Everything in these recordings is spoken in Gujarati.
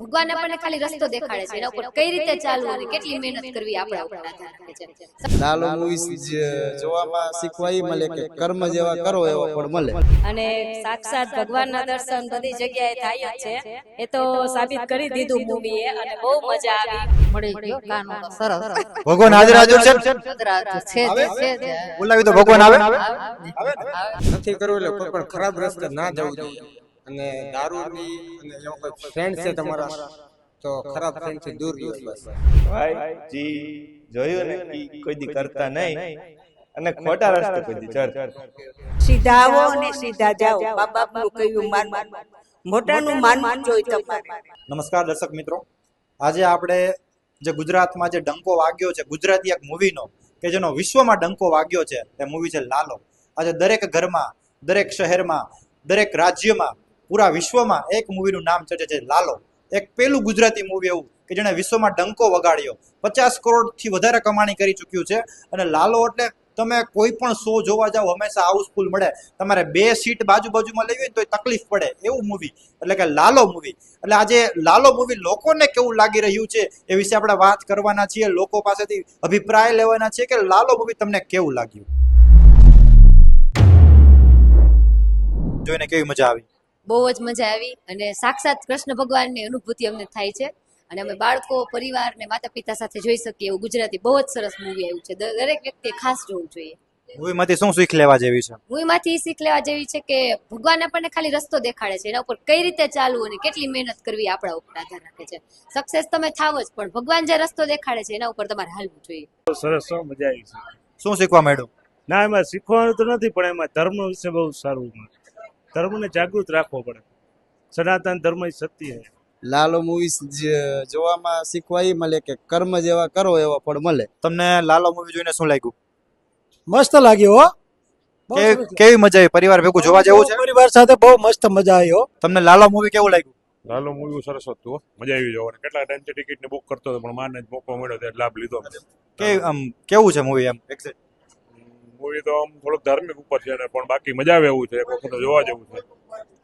ભગવાન આપણને ખાલી રસ્તો દેખાડે છે એના ઉપર કઈ રીતે ચાલવું અને કેટલી મહેનત કરવી આપણા ઉપર આધાર રાખે છે. લાલો મૂવીઝ જોવામાં શીખવાય મળે કે કર્મ જેવા કરો એવો પણ મળે. અને સાક્ષાત ભગવાનના દર્શન બધી જગ્યાએ થાય જ છે. એ તો સાબિત કરી દીધું મૂવીએ અને બહુ મજા આવી. મળી ગયો કાનો સરસ. ભગવાન હાજર હાજર છે? છે છે બોલાવી તો ભગવાન આવે? નથી કરવું એટલે કોઈ પણ ખરાબ રસ્તે ના જવું જોઈએ. અને દારૂની અને એવો કોઈ ફ્રેન્ડ છે તમારા? તો ખરાબ ફ્રેન્ડથી દૂર રહ્યો બસ. ભાઈ જી જોયું ને કોઈ દી કરતા નહીં. અને ખોટા રસ્તે કોઈ દી ચડતા સીધા આવો અને સીધા જાઓ. બા બાપનું કહ્યું માનવું? મોટાનું માન માન જોઈ તમારે. નમસ્કાર દર્શક મિત્રો. આજે આપણે જે ગુજરાતમાં જે ડંકો વાગ્યો છે ગુજરાતી એક મૂવીનો કે જેનો વિશ્વમાં ડંકો વાગ્યો છે તે મૂવી છે લાલો. આજે દરેક ઘરમાં દરેક શહેરમાં દરેક રાજ્યમાં પૂરા વિશ્વમાં એક મૂવીનું નામ ચર્ચે છે લાલો. એક પેલું ગુજરાતી મૂવી એવું કે જેણે વિશ્વમાં ડંકો વગાડ્યો. પચાસ કરોડથી વધારે કમાણી કરી ચૂક્યું છે. અને લાલો એટલે તમે કોઈ પણ શો જોવા જાઓ, હંમેશા હાઉસફુલ મળે. તમારે બે સીટ બાજુ બાજુમાં લેવી હોય તો તકલીફ પડે. એવું મૂવી એટલે કે લાલો મૂવી એટલે આજે લાલો મૂવી લોકોને કેવું લાગી રહ્યું છે એ વિશે આપણે વાત કરવાના છીએ. લોકો પાસેથી અભિપ્રાય લેવાના છે કે લાલો મૂવી તમને કેવું લાગ્યું? જોઈને કેવી મજા આવી? બહુ જ મજા આવી અને સાક્ષાત કૃષ્ણ ભગવાનની અનુભૂતિ અમને થાય છે. અને અમે બાળકો પરિવાર ને માતા પિતા સાથે જોઈ શકીએ એવું ગુજરાતી બહુ જ સરસ મૂવી આવ્યું છે. દરેક વ્યક્તિએ ખાસ જોવું જોઈએ. મૂવીમાંથી શું શીખ લેવા જેવી છે? મૂવીમાંથી શીખ લેવા જેવી છે કે ભગવાન આપણને ખાલી રસ્તો દેખાડે છે. એના ઉપર કઈ રીતે ચાલવું અને કેટલી મહેનત કરવી આપણા ઉપર આધાર રાખે છે. સક્સેસ તમે થાવ જ પણ ભગવાન જે રસ્તો દેખાડે છે એના ઉપર તમારે હાલવું જોઈએ. સરસ મજા આવી છે. શું શીખવા મળ્યું? ના એમાં શીખવાનું તો નથી પણ એમાં ધર્મ વિશે બહુ સારું છે. ધર્મને જાગૃત રાખવો પડે. સનાતન ધર્મ ઈ સત્ય છે. લાલો મૂવી જોવામાં શીખવા એ મળે કે કર્મ જેવા કરો એવા ફળ મળે. તમને લાલો મૂવી જોઈને શું લાગ્યું? મસ્ત લાગ્યું હો. કેવી મજા આવી? પરિવાર ભેગું જોવા જેવું છે? પરિવાર સાથે બહુ મસ્ત મજા આવી હો. તમને લાલો મૂવી કેવું લાગ્યું? લાલો મૂવી સરસ હતું મજા આવી જવાની. કેટલા ટાઈમથી ટિકિટ ને બુક કરતો હતો પણ માને જ મોકો મળ્યો તો લાભ લીધો. કે આમ કેવું છે મૂવી એમ? મૂવી તો આમ થોડુંક ધાર્મિક ઉપર છે ને પણ બાકી મજા આવે એવું છે. એક વખત જોવા જેવું છે.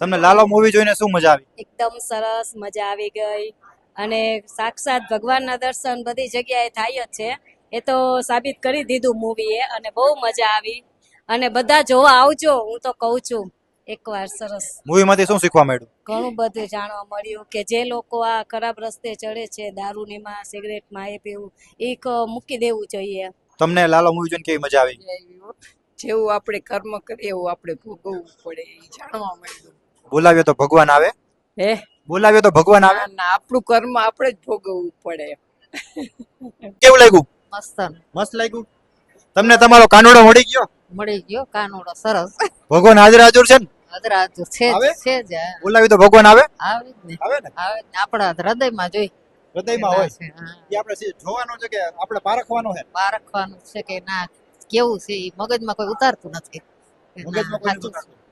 તમને લાલો મૂવી જોઈને શું મજા આવી? એકદમ સરસ મજા આવી ગઈ. અને સાક્ષાત ભગવાનના દર્શન બધી જગ્યાએ થાય જ છે. એ તો સાબિત કરી દીધું મૂવીએ અને બહુ મજા આવી. અને બધા જોવા આવજો હું તો કહું છું. એકવાર સરસ. મૂવીમાંથી શું શીખવા મળ્યું? ઘણું બધું જાણવા મળ્યું કે જે લોકો આ ખરાબ રસ્તે ચડે છે દારૂનીમાં સિગરેટમાં એ પીવું એ મૂકી દેવું જોઈએ. તમને લાલા મૂવી જોઈને કેવી મજા આવી? જેવું આપણે કર્મ કરીએ એવું આપણે ભોગવવું પડે એ જાણવા મળ્યું. બોલાવ્યો તો ભગવાન આવે? હે? બોલાવ્યો તો ભગવાન આવે? ના, આપણું કર્મ આપણે જ ભોગવવું પડે. કેવું લાગ્યું? મસ્ત. મસ્ત લાગ્યું? તમને તમારો કાનોડો મળી ગયો? મળી ગયો કાનોડો સરસ. ભગવાન હાજર હાજર છે ને? અદરાજુ છે આવે? છે જ. બોલાવ્યું તો ભગવાન આવે? આવે ને આવે ને? આવે. આપણા હૃદયમાં જોઈ. હૃદયમાં હોય છે, એ આપણે જોવાનું છે કે આપણે પારખવાનું છે? પારખવાનું છે કે ના કેવું છે એ મગજમાં કોઈ ઉતારતું નથી. મગજમાં કોઈ ઉતારતું? છે.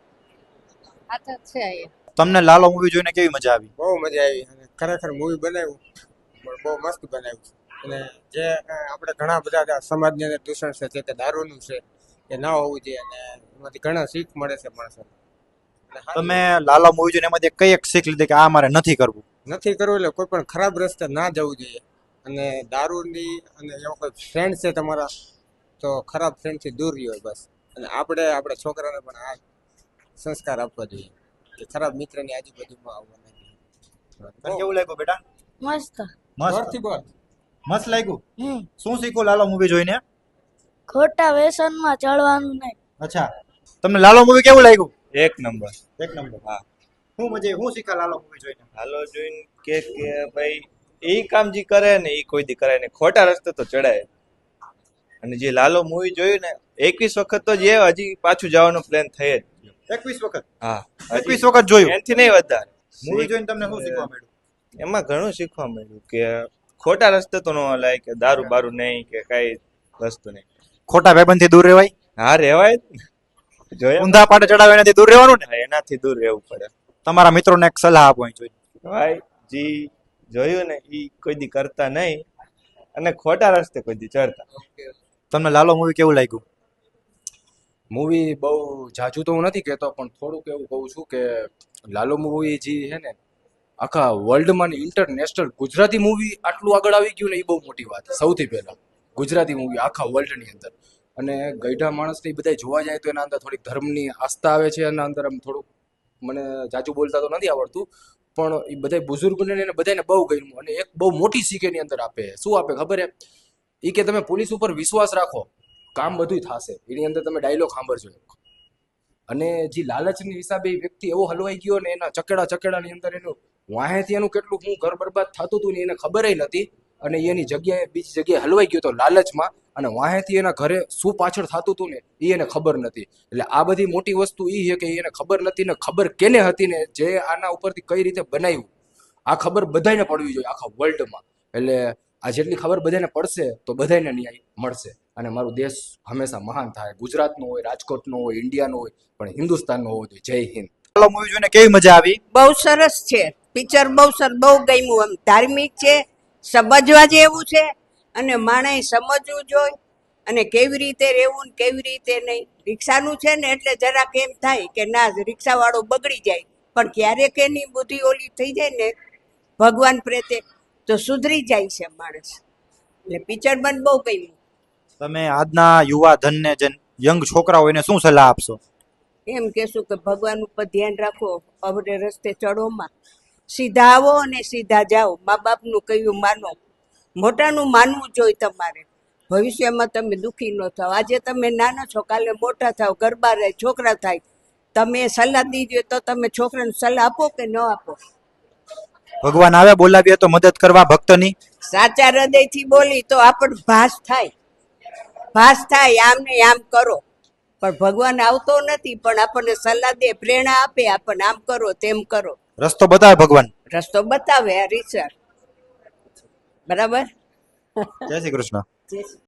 સાચું છે એ. તમને લાલો મૂવી જોઈને કેવી મજા આવી? બહુ મજા આવી. અને ખરેખર મૂવી બનાવ્યું પણ બહુ મસ્ત બનાવ્યું અને જે આપણે ઘણા બધા સમાજની અંદર દૂષણ છે જે તે દારૂનું છે એ ના હોવું જોઈએ અને એમાંથી ઘણા શીખ મળે છે માણસોને. તમે લાલો મૂવી જોઈને એમાંથી કઈ એક શીખ લીધી કે આ મારે નથી કરવું? નથી કરવું એટલે કોઈ પણ ખરાબ રસ્તે ના જવું જોઈએ. અને દારૂની અને એવો કોઈ ફ્રેન્ડ છે તમારા તો ખરાબ ફ્રેન્ડથી દૂર રહ્યો બસ. અને આપણે આપણા છોકરાને પણ આ સંસ્કાર આપવા જોઈએ. કે ખરાબ મિત્રની આજુબાજુમાં આવવા તને નહીં કેવું લાગ્યું બેટા? મસ્ત. મસ્ત. બોલ. મસ્ત લાગ્યું? શું શીખો લાલો મૂવી જોઈને? ખોટા વ્યસનમાં ચડવાનું નહીં. અચ્છા. તમને લાલો મૂવી કેવું લાગ્યું? એક નંબર. એક નંબર. હા. શું મજા હું શીખા લાલો મૂવી જોઈને. હાલો જોઈને કે કે ભાઈ એ કામ જે કરે ને એ કોઈ દી કરાય ને ખોટા રસ્તે તો ચડાય. અને જે લાલો મૂવી જોયું ને એકવીસ વખત તો જે હજી પાછું જવાનો પ્લાન થઈ જ. એકવીસ વખત? હા એકવીસ વખત જોયું? એનથી નહીં વધારે. મૂવી જોઈને તમને શું શીખવા મળ્યું? એમાં ઘણું શીખવા મળ્યું કે ખોટા રસ્તે તો ન હલાય કે દારૂ બારૂ નહીં કે કઈ વસ્તુ નહીં. ખોટા ભાઈબંધથી દૂર રહેવાય? હા રહેવાય. જોયા? ઊંધા પાટે ચડાવે એનાથી દૂર રહેવાનું ને? એનાથી દૂર રહેવું પડે. તમારા મિત્રોને એક સલાહ આપો જોઈએ ભાઈ જી જોયું ને એ કોઈ દી કરતા નહીં અને ખોટા રસ્તે કોઈ દી ચડતા. તમને લાલો મૂવી કેવું લાગ્યું? મૂવી બહુ જાજુ તો હું નથી કહેતો પણ થોડુંક એવું કહું છું કે લાલો મૂવી જે છે ને આખા વર્લ્ડમાં ને ઇન્ટરનેશનલ ગુજરાતી મૂવી આટલું આગળ આવી ગયું ને એ બહુ મોટી વાત. સૌથી પહેલા ગુજરાતી મૂવી આખા વર્લ્ડની અંદર. અને ગઈઢા માણસને એ બધા જોવા જાય તો એના અંદર થોડીક ધર્મની આસ્થા આવે છે એના અંદર આમ થોડુંક મને જાજુ બોલતા તો નથી આવડતું, પણ એ બધા બુઝુર્ગોને એને બધાને બહુ ગમ્યું અને એક બહુ મોટી શીખ એની અંદર આપે. શું આપે ખબર હે એ કે તમે પોલીસ ઉપર વિશ્વાસ રાખો, કામ બધું થશે. એની અંદર તમે ડાયલોગ સાંભળજો. અને જે લાલચની હિસાબે વ્યક્તિ એવો હલવાઈ ગયો ને એના ચકેડા ચકેડાની અંદર એનું વાહેથી એનું કેટલું હું ઘર બરબાદ થતું હતું ને એને ખબર નથી અને એની જગ્યાએ બીજી જગ્યાએ હલવાઈ ગયો તો લાલચમાં અને વાહેથી એના ઘરે શું પાછળ થતું હતું ને એ એને ખબર નથી. એટલે આ બધી મોટી વસ્તુ એ છે કે એને ખબર નથી ને ખબર કેને હતી ને જે આના ઉપરથી કઈ રીતે બનાવ્યું. આ ખબર બધાને પડવી જોઈએ આખા વર્લ્ડમાં એટલે આ જેટલી ખબર બધાને પડશે તો બધાને ન્યાય મળશે. અને મારો દેશ હંમેશા મહાન થાય. ગુજરાતનો હોય રાજકોટનો હોય ઇન્ડિયાનો હોય પણ હિન્દુસ્તાનનો હોવો જોઈએ. જય હિન્દ. મૂવી જોઈને કેવી મજા આવી? બહુ સરસ છે. પિક્ચર બહુ સર બહુ ગમ્યું એમ ધાર્મિક છે સમજવા જેવું છે અને માણે સમજવું જોઈએ અને કેવી રીતે રહેવું ને કેવી રીતે નહીં. રિક્ષાનું છે ને એટલે જરાક એમ થાય કે ના રિક્ષાવાળો બગડી જાય. પણ ક્યારેક એની બુદ્ધિ ઓલી થઈ જાય ને ભગવાન પ્રત્યે તો સુધરી જાય છે માણસ. એટલે પિક્ચર બંધ બહુ ગમ્યું. તમે આજના યુવા ધનને જે યંગ છોકરાઓ એને શું સલાહ આપશો? એમ કહેશું કે ભગવાન ઉપર ધ્યાન રાખો અવડે રસ્તે ચડોમાં સીધા આવો અને સીધા જાઓ. મા બાપનું કહ્યું માનો. મોટાનું માનવું જોઈએ તમારે. ભવિષ્યમાં તમે દુઃખી ન થાવ. આજે તમે નાના છો કાલે મોટા થાવ ગરબા રહે છોકરા થાય. તમે સલાહ દીજો તો તમે છોકરાને સલાહ આપો કે ન આપો? ભગવાન આવે બોલાવીએ તો મદદ કરવા ભક્તની. સાચા હૃદયથી બોલી તો આપણ ભાસ થાય. ભાસ થાય આમ ને આમ કરો. પણ ભગવાન આવતો નથી પણ આપણને સલાહ દે પ્રેરણા આપે આપણને આમ કરો તેમ કરો. રસ્તો બતાવે ભગવાન. રસ્તો બતાવે હરી સર બરાબર? જય શ્રી કૃષ્ણ. જય શ્રી